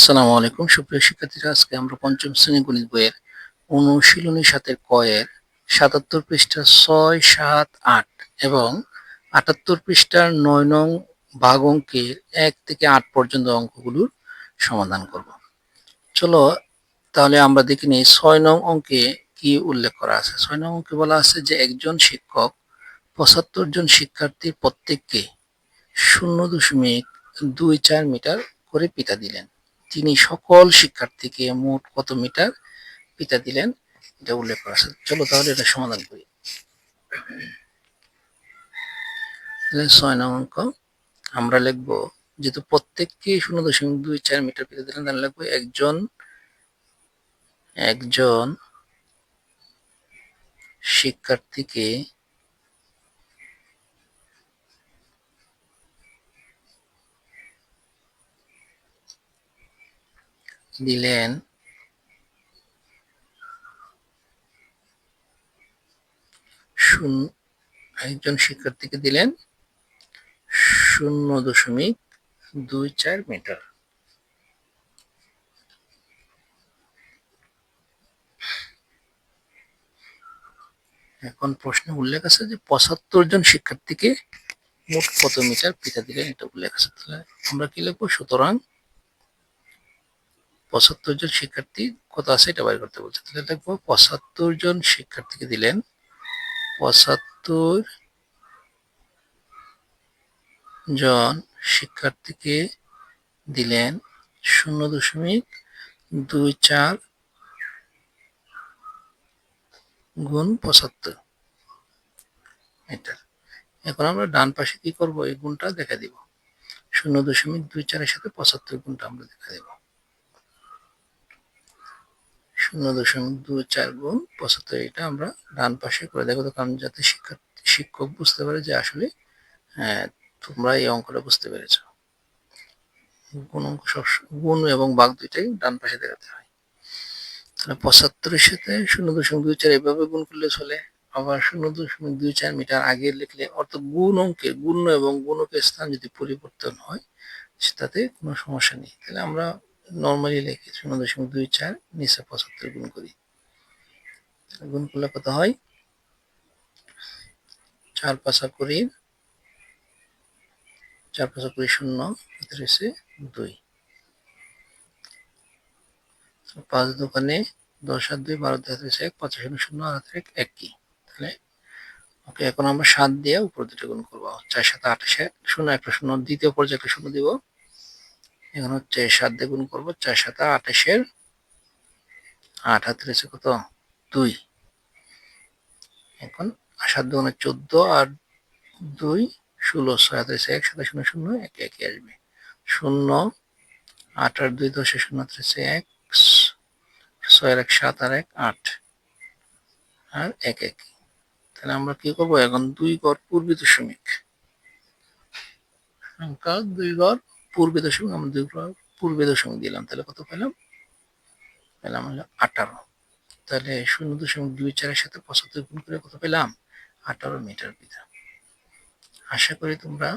আসসালামু আলাইকুম। সুপ্রিয় শিক্ষার্থীরা, আজকে আমরা পঞ্চম শ্রেণি গণিত বইয়ের অনুশীলনী সাতের কয়ের সাতাত্তর পৃষ্ঠা ছয়, সাত, আট এবং আটাত্তর পৃষ্ঠার নয় নং ভাগ অঙ্কের এক থেকে আট পর্যন্ত অঙ্কগুলোর সমাধান করব। চলো তাহলে আমরা দেখে নিই ছয় নং অঙ্কে কি উল্লেখ করা আছে। ছয় নং অঙ্কে বলা আছে যে একজন শিক্ষক পঁচাত্তর জন শিক্ষার্থীর প্রত্যেককে শূন্য দশমিক দুই চার মিটার করে পিতা দিলেন। তিনি সকল শিক্ষার্থীকে মোট কত মিটার পিতা দিলেন, এটা উল্লেখ করা আছে। চলো তাহলে এটা সমাধান করি। ছয় নং অঙ্ক। আমরা লিখব, যেহেতু প্রত্যেককে শূন্য দশমিক দুই চার মিটার পিতা দিলেন, তাহলে লিখব একজন একজন শিক্ষার্থীকে দিলেন। শূন্য একজন শিক্ষার্থীকে দিলেন শূন্য দশমিক দুই চার মিটার। এখন প্রশ্নে উল্লেখ আছে যে পঁচাত্তর জন শিক্ষার্থীকে মোট কত মিটার পিতা দিলেন? এটা উল্লেখ আছে। তাহলে আমরা কি লিখব? সুতরাং পঁচাত্তর জন শিক্ষার্থী কত আছে এটা বাইর করতে বলছে। তাহলে দেখব পঁচাত্তর জন শিক্ষার্থীকে দিলেন। পঁচাত্তর জন শিক্ষার্থীকে দিলেন শূন্য দশমিক দুই চার গুণ পঁচাত্তর এটা এখন আমরা ডান পাশে কি করব? এই গুণটা দেখা দিব। শূন্য দশমিক দুই চারের সাথে পঁচাত্তর গুণটা আমরা দেখা দিব। শূন্য দশমিক দুই চার গুণ পঁচাত্তর, এটা আমরা ডান পাশে করে দেখো তো, কারণ যাতে শিক্ষার্থী শিক্ষক বুঝতে পারে যে আসলে হ্যাঁ তোমরা এই অঙ্কটা বুঝতে পেরেছ। গুণ অঙ্ক গুণ এবং বাঘ দুইটাই ডান পাশে দেখাতে হয়। তাহলে পঁচাত্তরের সাথে শূন্য দশমিক দুই চার এভাবে গুণ করলে চলে। আবার শূন্য দশমিক দুই চার মিটার আগে লিখলে, অর্থাৎ গুণ অঙ্কে গুণ এবং গুণকের স্থান যদি পরিবর্তন হয়, সেটাতে কোনো সমস্যা নেই। তাহলে আমরা নর্মালি লিখি শূন্য দশমিক দুই চার নিচে পঁচাত্তর গুণ করি গুণ করলে কত হয় চার পাঁচা করি চার পাঁচা করি শূন্য রয়েছে দুই পাঁচ দোকানে দশ আর দুই বারো দুই হাতে এক পাঁচ শূন্য আর হাতের এক একই তাহলে ওকে এখন আমরা সাত দিয়ে উপর দুটো গুণ করব চার সাথে আঠাশে শূন্য একটা শূন্য দ্বিতীয় পর্যায়ে একটা শূন্য দিব এখন হচ্ছে সাত দিয়ে গুণ করব, চার সাথে আঠাশের আট হাতে রয়েছে কত? দুই। এখন সাত দুগুণে চোদ্দ আর দুই ষোলো, ছয় হাতে রয়েছে এক সাথে শূন্য শূন্য, এক একই আসবে। শূন্য, আট আর দুই দশে শূন্য রয়েছে এক, ছয় এক, সাত আর এক, আট। আর এক এক। তাহলে আমরা কি করব? এখন দুই গড় পূর্বী দশমিক সংখ্যা দুই গড় পূর্বে দশমিক, আমরা দুই পূর্বে দশমিক দিলাম, তাহলে কত পেলাম? পেলাম হলো আঠারো। তাহলে শূন্য দশমিক দুই চারের সাথে পঁচাত্তর গুণ করে কত পেলাম? আঠারো মিটার পিতা আশা করি তোমরা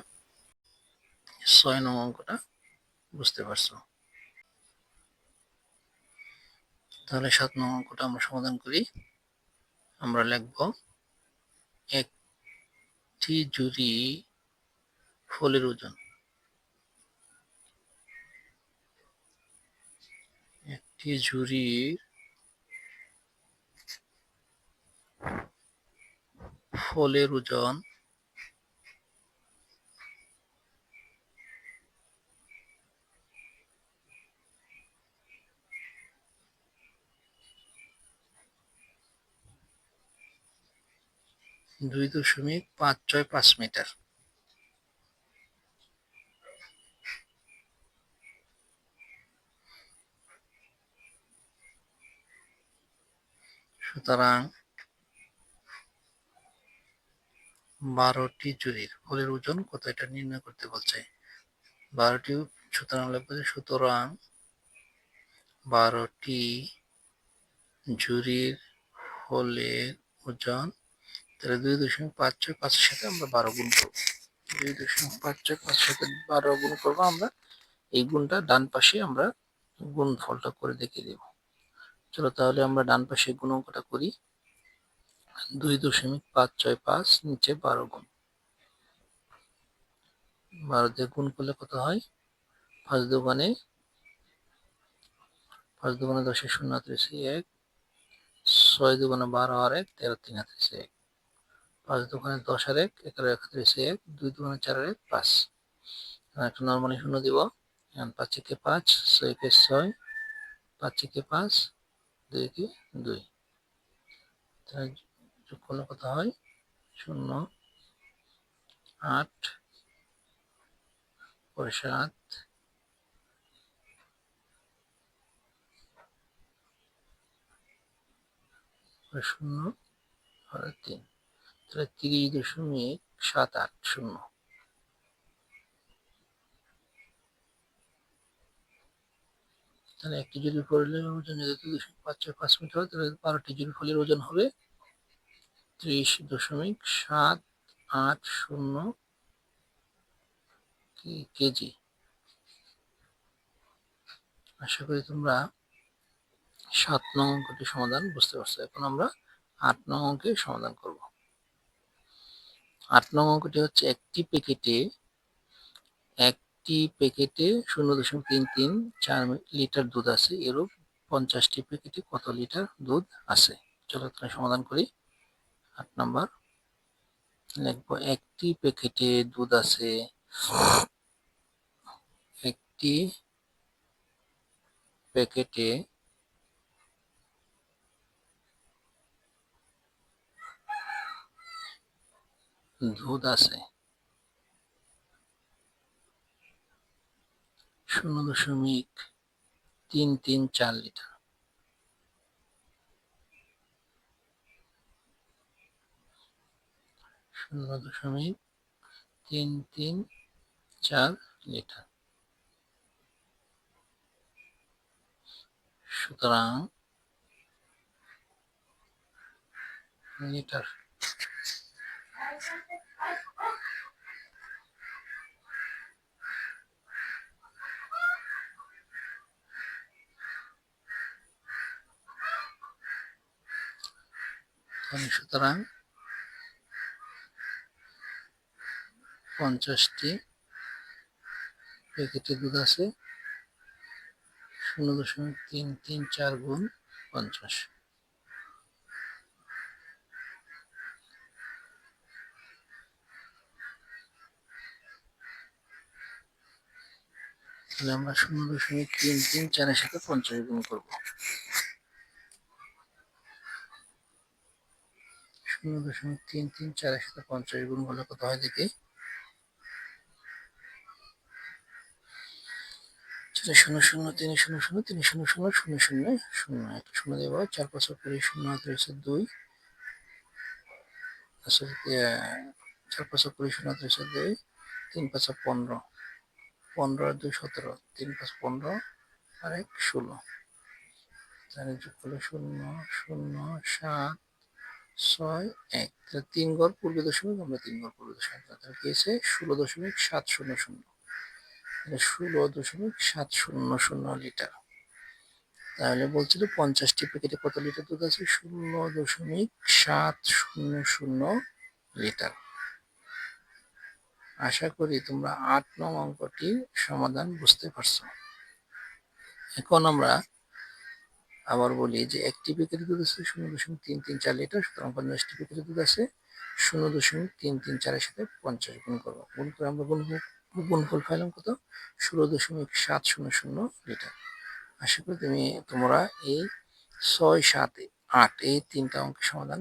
ছয় নং অঙ্কটা বুঝতে পারছ। তাহলে সাত নং অঙ্কটা আমরা সমাধান করি। আমরা লিখব, একটি জুড়ি ফলের ওজন একটি ঝুড়ির ফলের ওজন দুই দশমিক পাঁচ ছয় পাঁচ মিটার। সুতরাং বারোটি জুড়ির ফলের ওজন কত এটা নির্ণয় করতে বলছে। বারোটি সুতরাং সুতরাং বারোটি জুড়ির ফলের ওজন, তাহলে দুই দশমিক পাঁচ ছয় পাঁচের সাথে আমরা বারো গুণ করব। দুই দশমিক পাঁচ ছয় পাঁচের সাথে বারো গুণ করব আমরা, এই গুণটা ডান পাশে আমরা গুণফলটা করে দেখিয়ে দেব। চলো তাহলে আমরা ডান পাশে গুণ অঙ্কটা করি। দুই দশমিক পাঁচ ছয় পাঁচ, নিচে বারো গুণ। বারো দিয়ে গুণ করলে কত হয়? পাঁচ দোকানে পাঁচ দোকানে দশের শূন্য হাতেছে এক, ছয় দোকানে বারো আর এক, তেরো তিন হাতেছে এক। পাঁচ দোকানে দশ আর এক, এগারো এক হাতেছে এক, দুই দোকানে চার আর এক, পাঁচ। একটা নর্মালি শূন্য দিব। পাঁচ একে পাঁচ, ছয় একে ছয়, পাঁচ একে পাঁচ দুই একে দুই তাহলে কত হয় শূন্য আট সাত শূন্য তিন তাহলে তিরিশ দশমিক সাত আট শূন্য তাহলে একটি জুড়ি ফলের ওজন যদি দশমিক পাঁচ ছয় পাঁচ মিটার হয়, তাহলে বারোটি জুড়ি ফলের ওজন হবে ত্রিশ দশমিক সাত আট শূন্য কেজি। আশা করি তোমরা সাত নং অঙ্কটি সমাধান বুঝতে পারছ। এখন আমরা আট নং অঙ্কের সমাধান করব। আট নং অঙ্কটি হচ্ছে একটি প্যাকেটে একটি প্যাকেটে শূন্য দশমিক তিন তিন চার লিটার দুধ আছে। এরূপ পঞ্চাশটি প্যাকেটে কত লিটার দুধ আছে? চলো তাহলে সমাধান করি। আট নাম্বার। লিখব, একটি প্যাকেটে দুধ আছে। একটি প্যাকেটে দুধ আছে। শূন্য দশমিক তিন তিন চার লিটার। শূন্য দশমিক তিন তিন চার লিটার। সুতরাং লিটার। সুতরাং পঞ্চাশটি প্যাকেটে দুধ আছে। শূন্য দশমিক তিন তিন চার গুণ পঞ্চাশ। তাহলে আমরা শূন্য দশমিক তিন তিন চারের সাথে পঞ্চাশ গুণ করব। শূন্য দশমিক তিন তিন চারের সাথে পঞ্চাশ গুণ করলে কত হয় দেখি? শূন্য শূন্য, তিন শূন্য শূন্য, তিন শূন্য শূন্য শূন্য শূন্য শূন্য একটা শূন্য দেবো চার পাঁচ কুড়ি, শূন্য হাতে রয়েছে দুই আসলে চার পাঁচ কুড়ি, শূন্য হাতে রয়েছে দুই, তিন পাঁচ পনেরো পনেরো আর দুই সতেরো, তিন পাঁচ পনেরো আর এক ষোলো। তাহলে যোগ করলে শূন্য শূন্য, সাত ছয়, এক। তিন গড় পূর্ব দশমিক, আমরা তিন গড় পূর্ব দশমিক তাহলে কি ষোলো দশমিক সাত শূন্য শূন্য। ষোলো দশমিক সাত শূন্য শূন্য লিটার। তাহলে বলছিল পঞ্চাশটি প্যাকেটে কত লিটার দুধ আছে? ষোলো দশমিক সাত শূন্য শূন্য লিটার। আশা করি তোমরা আট নং অঙ্কটি সমাধান বুঝতে পারছ। এখন আমরা আবার বলি যে একটি প্যাকেটে দুধ আছে শূন্য দশমিক তিন তিন চার লিটার, সুতরাং পঞ্চাশটি প্যাকেটে দুধ আছে শূন্য দশমিক তিন তিন চারের সাথে পঞ্চাশ গুণ করব। গুণ করে আমরা গুণ গুণফল পাইলাম কত? ষোলো দশমিক সাত শূন্য শূন্য লিটার। আশা করি তুমি তোমরা এই ছয় সাত আট এই তিনটা অঙ্কের সমাধান